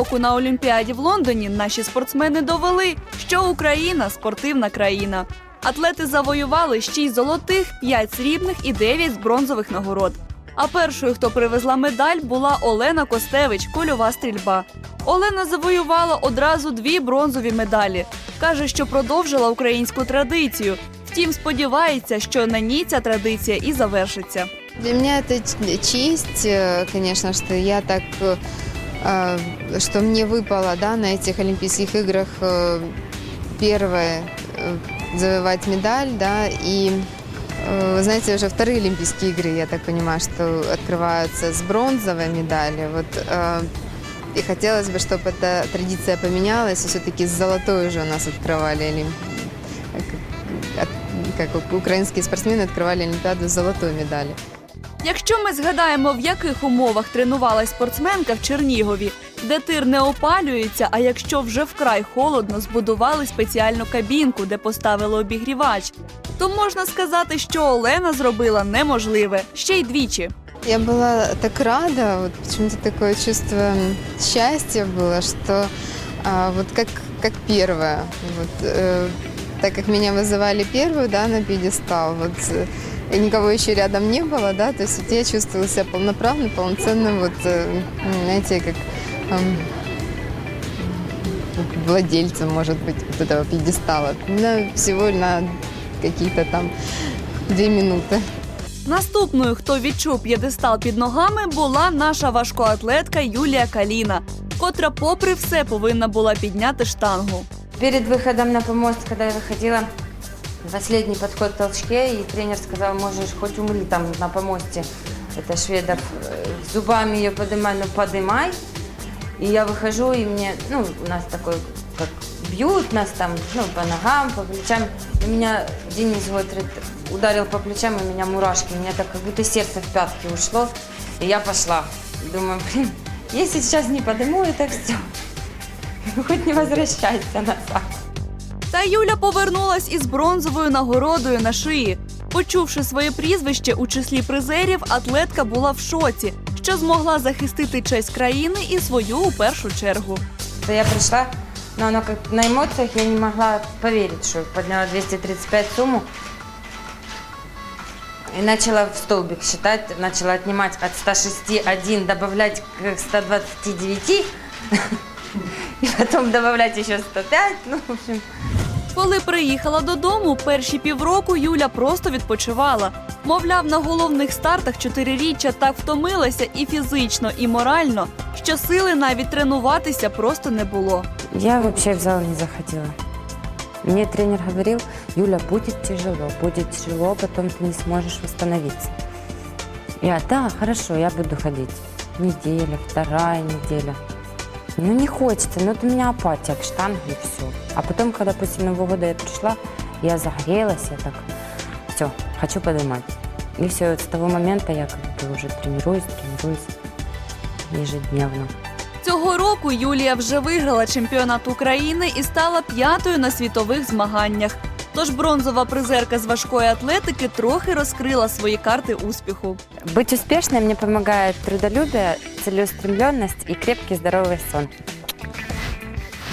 Минулого року на Олімпіаді в Лондоні наші спортсмени довели, що Україна спортивна країна. Атлети завоювали 6 золотих, 5 срібних і 9 бронзових нагород. А першою, хто привезла медаль, була Олена Костевич, кульова стрільба. Олена завоювала одразу дві бронзові медалі. каже, що продовжила українську традицію. Втім, сподівається, що на ній ця традиція і завершиться. Для меня это ч- честь, э, конечно, что я так, э, э, что мне выпало, да, на этих Олимпийских играх э, первое э, завоевать медаль, да, и э, вы знаете, уже вторые Олимпийские игры, я так понимаю, что открываются с бронзовой медали, вот, э, и хотелось бы, чтобы эта традиция поменялась, и все-таки с золотой уже у нас открывали Олимп... как- как украинские спортсмены открывали Олимпиаду с золотой медалью. Якщо ми згадаємо, в яких умовах тренувалась спортсменка в Чернігові, де тир не опалюється, а якщо вже вкрай холодно, збудували спеціальну кабінку, де поставили обігрівач, то можна сказати, що Олена зробила неможливе ще й двічі. Я была так рада, вот почему-то такое чувство м, счастья было, что а, вот как, как первое, вот, э, так как меня вызывали первую, да, на пьедестал, вот, э, и никого еще рядом не было, да, то есть вот я чувствовала себя полноправным, полноценным, вот, э, м, знаете, как эм, владельцем, может быть, вот этого пьедестала. На, всего на какие-то там две минуты. Наступною, хто відчув п'єдестал під ногами, була наша важкоатлетка Юлія Каліна, котра, попри все, повинна була підняти штангу. Перед выходом на помост, когда я выходила, последний подход к толчке, и тренер сказал, можешь хоть умри там на помосте. Это шведов. э, Зубами ее подымай, ну подымай. И я выхожу, и мне, ну, у нас такой, как бьют нас там, ну, по ногам, по плечам. И меня Денис Готрит ударил по плечам, и у меня мурашки. У меня так как будто сердце в пятки ушло. И я пошла. Думаю, блин, если сейчас не подыму, это все. Хоть не возвращайся назад. Та Юля повернулась із бронзовою нагородою на шиї. Почувши своє прізвище у числі призерів, атлетка була в шоці, що змогла захистити честь країни і свою у першу чергу. Я пришла, но оно как на эмоциях я не могла поверить, что подняла 235 сумму. И начала в столбик считать, начала отнимать от 106 1, добавлять к 129, и потом добавлять еще 105, ну, в общем, Коли приїхала додому, перші півроку Юля просто відпочивала. Мовляв, на головних стартах чотириріччя так втомилася і фізично, і морально, що сили навіть тренуватися просто не було. Я вообще в зал не заходила. Мне тренер говорил, Юля, будет тяжело, будет тяжело, потом ты не сможешь восстановиться. Я, да, хорошо, я буду ходить. Неделя, вторая неделя. Ну, не хочется, ну, вот у меня апатия к штанге и все. А потом, когда после Нового года я пришла, я загорелась, я так, все, хочу поднимать. И все, с того момента я как бы уже тренируюсь, тренируюсь ежедневно. Цього року Юлія вже виграла чемпіонат України і стала п'ятою на світових змаганнях. Тож бронзова призерка з важкої атлетики трохи розкрила свої карти успіху. Быть успешной мне помогает трудолюбие, целеустремленность и крепкий здоровый сон.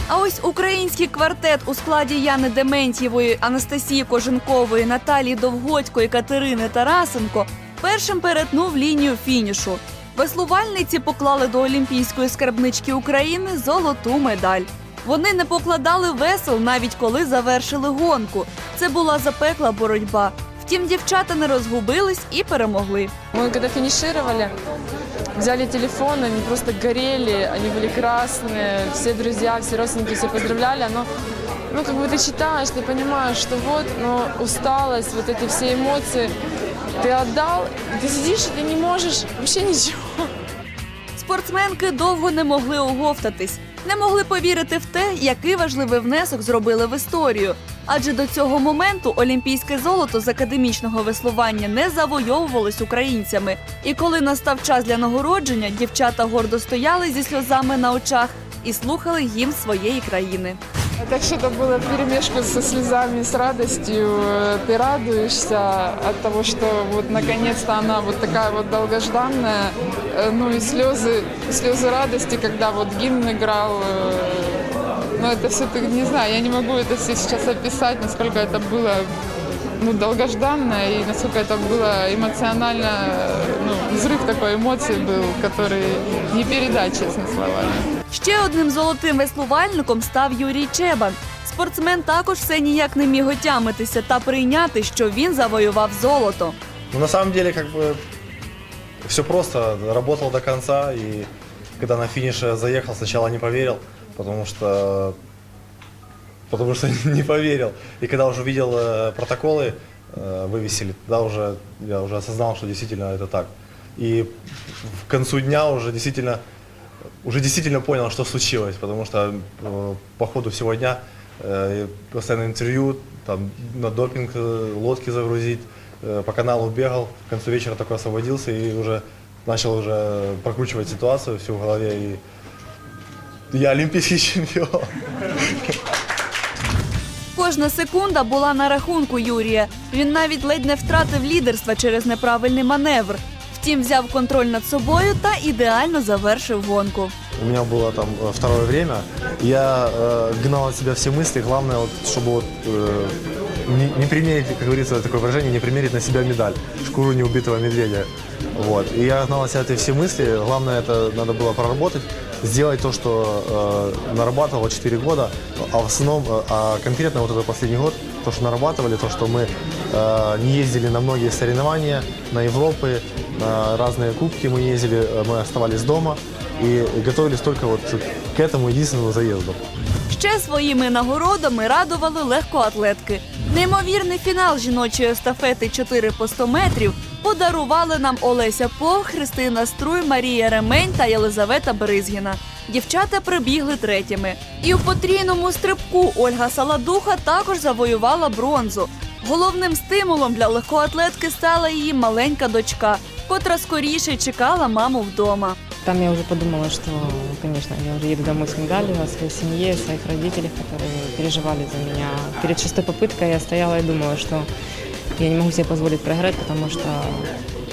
А ось український квартет у складі Яни Дементьєвої, Анастасії Коженкової, Наталії Довгодько і Катерини Тарасенко першим перетнув лінію фінішу. Веслувальниці поклали до олімпійської скарбнички України золоту медаль. Вони не покладали весел навіть коли завершили гонку. Це була запекла боротьба. Втім, дівчата не розгубились і перемогли. Мы когда финишировали, взяли телефон, они просто горели, они были красные, все друзья, все родственники, все поздравляли, но ну, как бы ты читаешь, ты понимаешь, что вот, но усталость, вот эти все эмоции ты отдал, и ты сидишь, и ты не можешь вообще ничего. Спортсменки довго не могли оговтатись, не могли повірити в те, який важливий внесок зробили в історію. Адже до цього моменту олімпійське золото з академічного веслування не завойовувалось українцями. І коли настав час для нагородження, дівчата гордо стояли зі сльозами на очах і слухали гімн своєї країни. Так что это было перемешку со слезами, с радостью. Э, Ты радуешься от того, что вот наконец-то она вот такая вот долгожданная. Э, Ну и слезы, слезы радости, когда вот гимн играл. э, Ну это все, ты не знаю, я не могу это все сейчас описать, насколько это было ну, долгожданно и насколько это было эмоционально, э, ну, взрыв такой эмоций был, который не передать, честно словами. Ще одним золотим веслувальником став Юрій Чебан. Спортсмен також все ніяк не міг отямитися та прийняти, що він завоював золото. Ну, на самом деле, как бы, все просто. Работал до конца, и когда на финише заехал, сначала не поверил, потому что потому что не поверил. И когда уже увидел э, протоколы, э, вывесили, тогда уже я уже осознал, что действительно это так. И к концу дня уже действительно уже действительно понял, что случилось, потому что э, по ходу всего дня э, постоянно интервью, там на допинг э, лодки загрузить, э, по каналу бегал, к концу вечера такой освободился и уже начал уже прокручивать ситуацию всю в голове и я олимпийский чемпион. Кожна секунда була на рахунку Юрія. Він навіть ледь не втратив лідерства через неправильний маневр. Втім, взяв контроль над собою та ідеально завершив гонку. У меня было там э, второе время, я э, гнал от себя все мысли, главное, вот, чтобы вот, э, не, не примерить, как говорится, такое выражение, не примерить на себя медаль, шкуру неубитого медведя. Вот. И я гнал от себя эти все мысли, главное, это надо было проработать, сделать то, что э, нарабатывал 4 года, а в основном, э, а конкретно вот этот последний год, то, что нарабатывали, то, что мы э, не ездили на многие соревнования, на Европы, на разные кубки мы ездили, э, мы оставались дома и готовились только вот к этому единственному заезду. Ще своїми нагородами радували легкоатлетки. Неймовірний фінал жіночої естафети 4 по 100 метрів подарували нам Олеся Пох, Христина Струй, Марія Ремень та Єлизавета Бризгіна. Дівчата прибігли третіми. І у потрійному стрибку Ольга Саладуха також завоювала бронзу. Головним стимулом для легкоатлетки стала її маленька дочка, котра скоріше чекала маму вдома. Там я уже подумала, что, конечно, я уже еду домой с медалью о своей семье, о своих родителях, которые переживали за меня. Перед шестой попыткой я стояла и думала, что я не могу себе позволить проиграть, потому что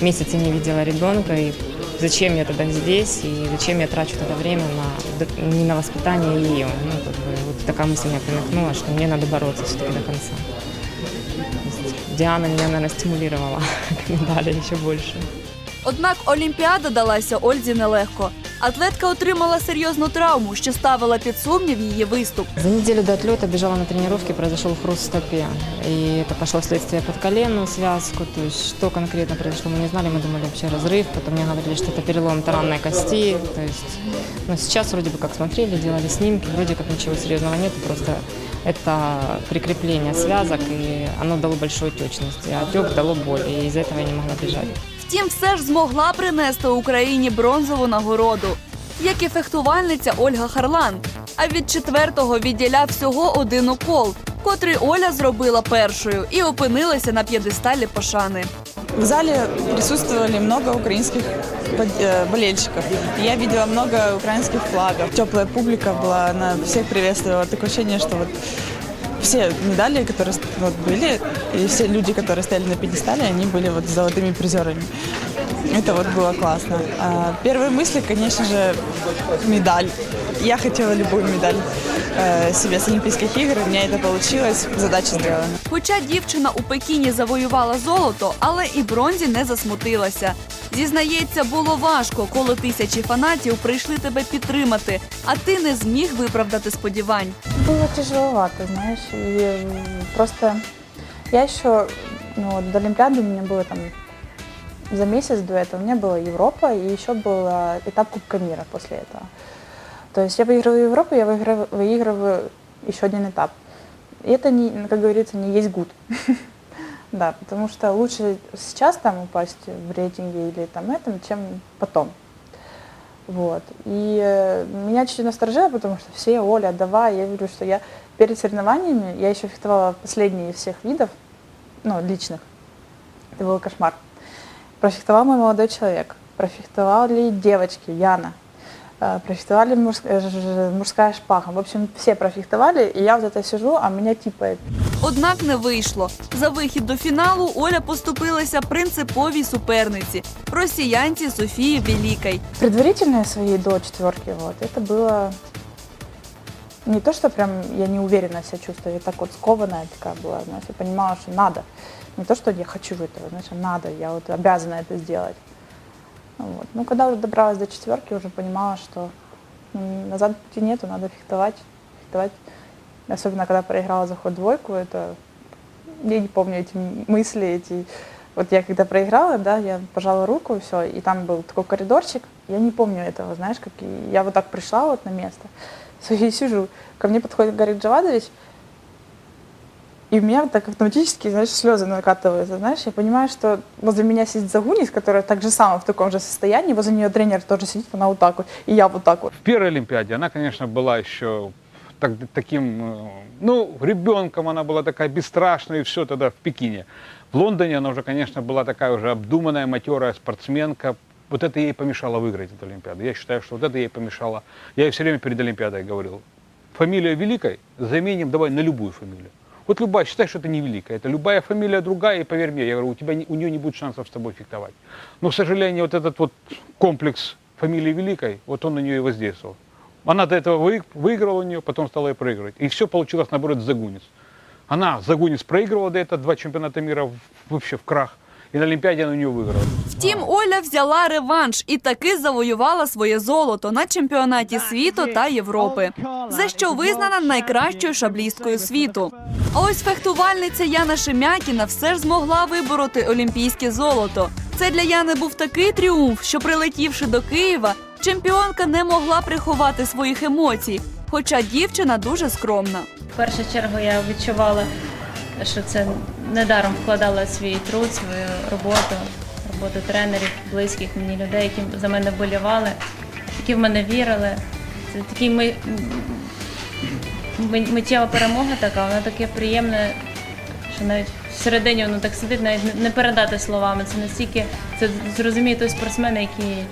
месяц я не видела ребенка, и зачем я тогда здесь, и зачем я трачу тогда время на, не на воспитание ее. Ну, как бы, вот такая мысль меня промелькнула, что мне надо бороться все-таки до конца. Диана меня, наверное, стимулировала к медали еще больше. Однак Олімпіада далася Ользі нелегко. Атлетка отримала серйозну травму, що ставила під сумнів її виступ. За неделю до отлета бежала на тренировке, произошел хруст в стопе. И это пошло следствие под колено, связку. То есть что конкретно произошло, мы не знали. Мы думали вообще разрыв. Потом мне говорили, что это перелом таранной кости. То есть, но сейчас вроде бы как смотрели, делали снимки. Вроде как ничего серьезного нет. Просто это прикрепление связок, и оно дало большую отечность. А отек дало боль, и из-за этого я не могла бежать. Втім, все ж змогла принести Україні бронзову нагороду, як і фехтувальниця Ольга Харлан. А від четвертого відділяв всього один укол, котрий Оля зробила першою і опинилася на п'єдесталі пошани. В зале присутствовали много украинских под- э, болельщиков. Я видела много украинских флагов. Теплая публика была, она всех приветствовала. Такое ощущение, что вот все медали, которые ст- вот были, и все люди, которые стояли на пьедестале, они были вот золотыми призерами. Это вот было классно. А первые мысли, конечно же, медаль. Я хотела любую медаль э, себе с Олимпийских игр, у меня это получилось, задача сделана. Хоча дівчина у Пекіні завоювала золото, але і бронзі не засмутилася. Зізнається, було важко, коли тисячі фанатів прийшли тебе підтримати, а ти не зміг виправдати сподівань. Было тяжеловато, знаешь, и м, просто я еще, ну, вот до Олимпиады у меня было там за месяц до этого, у меня была Европа и еще был а, этап Кубка мира после этого. То есть я выигрываю Европу, я выигрываю, выигрываю еще один этап. И это, не, как говорится, не есть гуд. Да, потому что лучше сейчас там упасть в рейтинге или там этом, чем потом. Вот. И э, меня чуть насторожило, потому что все, Оля, давай. Я говорю, что я перед соревнованиями, я еще фехтовала последние всех видов, ну, личных. Это был кошмар. Профехтовал мой молодой человек, профехтовали девочки, Яна. э, профехтовали мужс- э, ж- ж- мужская шпага. В общем, все профехтовали, и я вот это сижу, а меня типает. Однак не вийшло. За вихід до фіналу Оля поступилася принциповій суперниці росіянці Софії Великій. Предварительные свои до четверки, вот, это было не то, что прям я не уверенно себя чувствую, я так вот скованная такая была, знаешь, я понимала, что надо. Не то, что я хочу этого, знаешь, а надо, я вот обязана это сделать. Вот. Ну, когда уже добралась до четверки, уже понимала, что ну, назад пути нету, надо фехтовать, фехтовать. Особенно, когда проиграла заход двойку, это, я не помню эти мысли, эти вот я когда проиграла, да, я пожала руку, и все, и там был такой коридорчик, я не помню этого, знаешь, как я вот так пришла вот на место, и сижу, ко мне подходит Гарик Джавадович, и у меня так автоматически, знаешь, слезы накатываются, знаешь, я понимаю, что возле меня сидит Загунис, которая так же сама в таком же состоянии, возле нее тренер тоже сидит, она вот так вот, и я вот так вот. В первой Олимпиаде она, конечно, была еще так- таким, э, ну, ребенком, она была такая бесстрашная и все тогда в Пекине. В Лондоне она уже, конечно, была такая уже обдуманная, матерая спортсменка. Вот это ей помешало выиграть эту Олимпиаду. Я считаю, что вот это ей помешало. Я ей все время перед Олимпиадой говорил, фамилия Великой заменим давай на любую фамилию. Вот любая, считай, что это не Великая, это любая фамилия другая, и поверь мне, я говорю, у, тебя у нее не будет шансов с тобой фехтовать. Но, к сожалению, вот этот вот комплекс фамилии Великой, вот он на нее и воздействовал. Она до этого вы- выиграла у нее, потом стала и проигрывать. И все получилось, наоборот, Загунец. Она, Загунец, проигрывала до этого два чемпионата мира вообще в крах. И на Олимпиаде она у нее. Втім, Оля взяла реванш і таки завоювала своє золото на чемпіонаті світу та Європи, за що визнана найкращою шаблісткою світу. А ось фехтувальниця Яна Шемякіна все ж змогла вибороти олімпійське золото. Це для Яни був такий тріумф, що прилетівши до Києва, чемпіонка не могла приховати своїх емоцій, хоча дівчина дуже скромна. В першу чергу я відчувала, що це недаром вкладала свій труд, свою роботу, роботу тренерів, близьких мені людей, які за мене вболівали, які в мене вірили. Це такий ми... ми- миттєва перемога така, вона таке приємне, що навіть всередині воно так сидить, навіть не- не передати словами. Це настільки це зрозуміє той спортсмен, який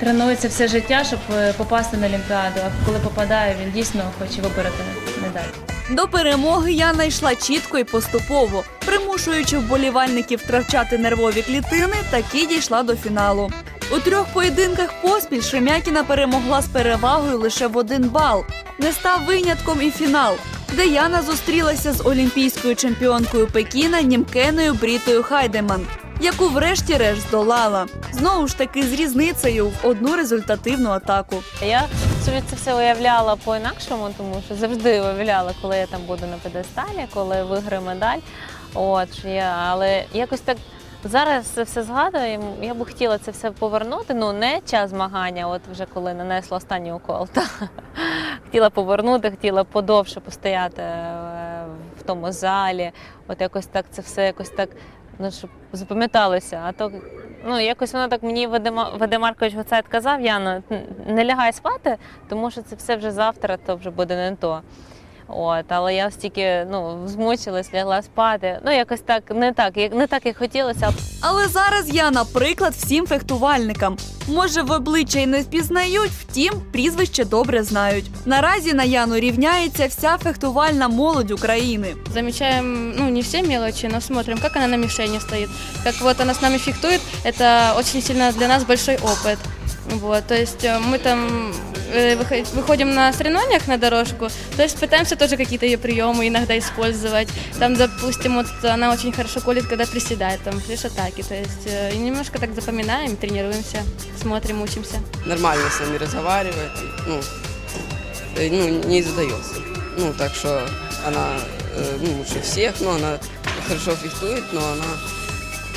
тренується все життя, щоб е, попасти на Олімпіаду. А коли попадає, він дійсно хоче вибороти медаль. До перемоги Яна йшла чітко і поступово, примушуючи вболівальників втрачати нервові клітини, таки дійшла до фіналу. У трьох поєдинках поспіль Шемякіна перемогла з перевагою лише в один бал. Не став винятком і фінал, де Яна зустрілася з олімпійською чемпіонкою Пекіна Німкеною Брітою Хайдеман, яку врешті-решт здолала. Знову ж таки з різницею в одну результативну атаку. Я собі це все уявляла по-інакшому, тому що завжди уявляла, коли я там буду на педесталі, коли виграю медаль. От я, але якось так зараз все згадую. Я би хотіла це все повернути. Ну не час змагання, от вже коли нанесла останній укол. Та хотіла повернути, хотіла подовше постояти е, в тому залі. От якось так це все якось так. Ну, щоб запам'яталося, а то ну якось воно так мені Вадим Маркович Гоцайт казав, Яно, не лягай спати, тому що це все вже завтра, то вже буде не то. От, але я стільки ну, змучилась, лягла спати. Ну, якось так, не так, як не так, як хотілося. Але зараз Яна приклад всім фехтувальникам. Може, в обличчя й не впізнають, втім, прізвище добре знають. Наразі на Яну рівняється вся фехтувальна молодь України. замечаем, ну, не все мелочи, но смотрим, как она на мишени стоит. Как вот она с нами фехтует, это очень сильно для нас большой опыт. Вот, то есть э, мы там э, выход- выходим на соревнованиях на дорожку, то есть пытаемся тоже какие-то ее приемы иногда использовать. Там, допустим, вот она очень хорошо колет, когда приседает, там, флеш-атаки. То есть э, и немножко так запоминаем, тренируемся, смотрим, учимся. нормально с нами разговаривает, ну, э, ну, не задается. Ну, так что она э, ну, лучше всех, но она хорошо фехтует, но она,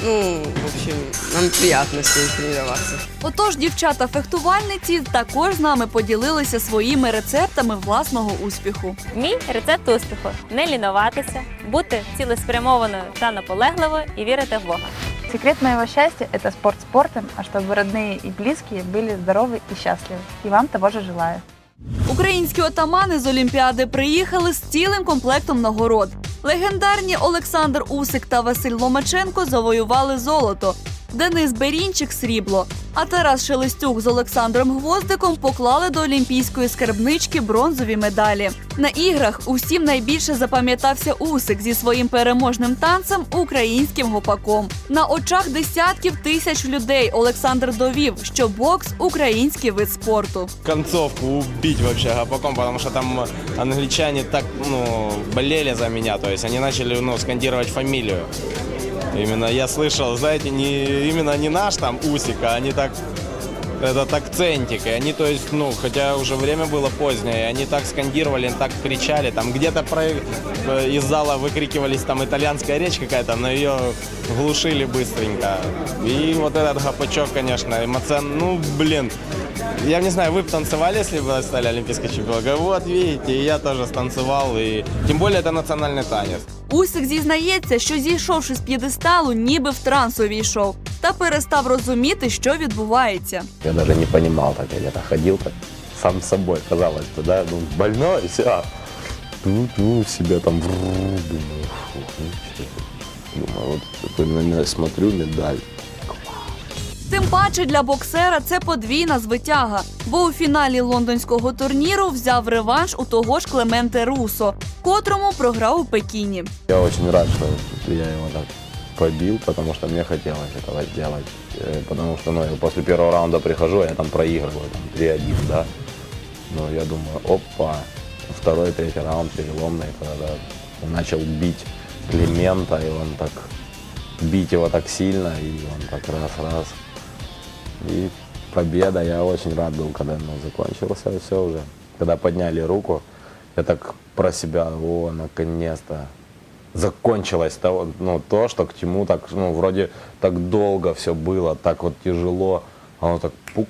ну, в общем, нам приятно с ней тренироваться. Отож, дівчата-фехтувальниці також з нами поділилися своїми рецептами власного успіху. Мій рецепт успіху не лінуватися, бути цілеспрямованою та наполегливою і вірити в Бога. Секрет моего счастья – это спорт спортом, а чтобы родные и близкие были здоровы и счастливы. И вам того же желаю. Українські отамани з Олімпіади приїхали з цілим комплектом нагород. Легендарні Олександр Усик та Василь Ломаченко завоювали золото. Денис Берінчик срібло. А Тарас Шелестюк з Олександром Гвоздиком поклали до олімпійської скарбнички бронзові медалі. На іграх усім найбільше запам'ятався Усик зі своїм переможним танцем українським гопаком. На очах десятків тисяч людей Олександр довів, що бокс український вид спорту. концовку убить вообще гопаком, потому что там англичане так, ну, болели за меня, то есть они начали, ну, скандировать фамилию. Именно я слышал, знаете, не, именно не наш там Усик, а они так, этот акцентик, и они, то есть, ну, хотя уже время было позднее, и они так скандировали, так кричали, там где-то про, э, из зала выкрикивались, там итальянская речь какая-то, но ее глушили быстренько. И вот этот гопачок, конечно, эмоцион, ну, блин, я не знаю, вы бы танцевали, если бы стали олимпийской чемпионкой? Вот, видите, и я тоже станцевал, и тем более это национальный танец. Усик зізнається, що зійшовши з п'єдесталу, ніби в транс увійшов, та перестав розуміти, що відбувається. Я даже не понимал, так я где-то так сам с собой, казалось бы, да, ну, больной, все. Тут, ну, себя там, думаю, фух, ничего. Думаю, вот такой, наверное, смотрю, медаль. Тим паче для боксера це подвійна звитяга, бо у фіналі лондонського турніру взяв реванш у того ж Клементе Русо, котрому програв у Пекіні. Я очень рад, что я его так побил, потому что мне хотелось этого сделать. Э, Потому что, ну, после первого раунда прихожу, я там проигрываю, там, 3-1, да. Но я думаю, опа, второй, третий раунд переломный, когда начал бить Климента, и он так, бить его так сильно, и он так раз-раз. И победа, я очень рад был, когда ну, закончился все уже. Когда подняли руку, я так про себя, о, наконец-то закончилось то, ну, то, что к чему так, ну, вроде так долго все было, так вот тяжело, а оно так пук,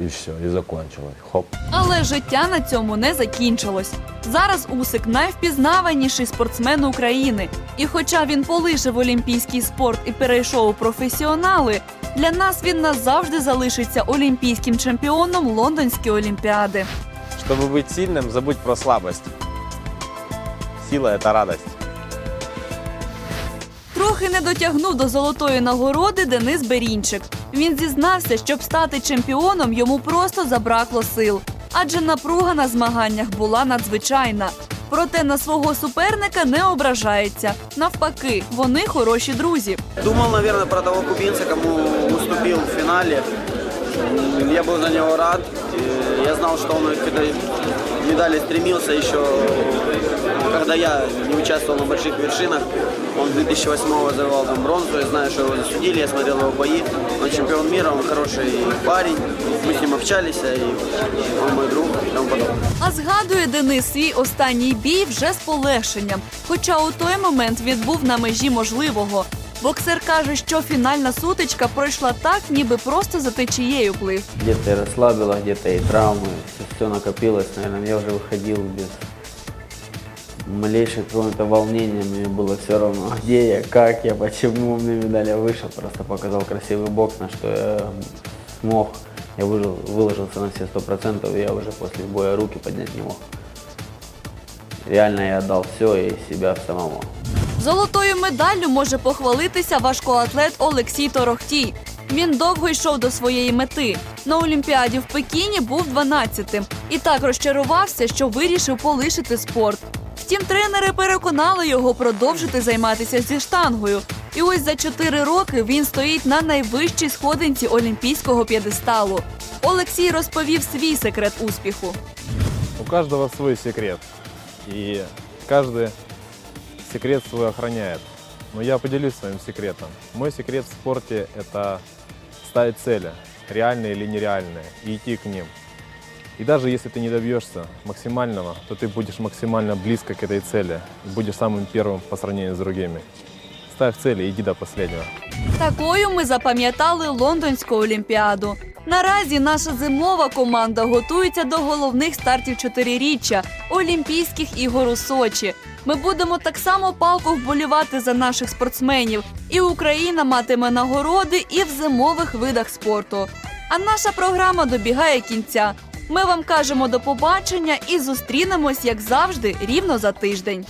и все, и закончилось. Хоп. Але життя на цьому не закінчилось. Зараз Усик найвпізнаваніший спортсмен України. І хоча він полишив олімпійський спорт і перейшов у професіонали, для нас він назавжди залишиться олімпійським чемпіоном Лондонської олімпіади. Чтобы быть сильным, забудь про слабость. Сила – это радость. Трохи не дотягнув до золотої нагороди Денис Берінчик. Він зізнався, щоб стати чемпіоном, йому просто забракло сил, адже напруга на змаганнях була надзвичайна. Проте на свого суперника не ображається. Навпаки, вони хороші друзі. Думал, наверное, про того кубинца, кому уступил в финале. М, Я был за него рад. Я знал, что он к этой медали стремился еще, когда я не участвовал на больших вершинах. Он 2008-го завоевал там бронзу, я знаю, что его засудили, я смотрел его бои. Он чемпион мира, он хороший парень. Мы с ним общались, и он мой друг и тому подобное. А згадує Денис свій останній бій вже з полегшенням. Хоча у той момент він був на межі можливого. Боксер каже, що фінальна сутичка пройшла так, ніби просто за течією плив. Где-то и расслабило, где-то и травмы. Все, накопилось, наверное. Я уже выходил без малейших какого-то волнения. Мне было все равно, где я, как я, почему мне медаль. Я вышел, просто показал красивый бокс, на что я смог. Я выжил, выложился на все сто процентов, и я уже после боя руки поднять не мог. Реально я отдал все и себя самому. Золотою медаллю може похвалитися важкоатлет Олексій Торохтій. Він довго йшов до своєї мети. На Олімпіаді в Пекіні був 12-тим і так розчарувався, що вирішив полишити спорт. Втім, тренери переконали його продовжити займатися зі штангою. І ось за 4 роки він стоїть на найвищій сходинці олімпійського п'єдесталу. Олексій розповів свій секрет успіху. У каждого свой секрет. И каждый секрет свой охраняет. Но я поделюсь своим секретом. Мой секрет в спорте – это ставить цели, реальные или нереальные, и идти к ним. И даже если ты не добьешься максимального, то ты будешь максимально близко к этой цели и будешь самым первым по сравнению с другими. Ставь цели и иди до последнего. Такою ми запам'ятали Лондонську олімпіаду. Наразі наша зимова команда готується до головних стартів чотириріччя Олімпійських ігор у Сочі. Ми будемо так само палко вболівати за наших спортсменів, і Україна матиме нагороди і в зимових видах спорту. А наша програма добігає кінця. Ми вам кажемо до побачення і зустрінемось, як завжди, рівно за тиждень.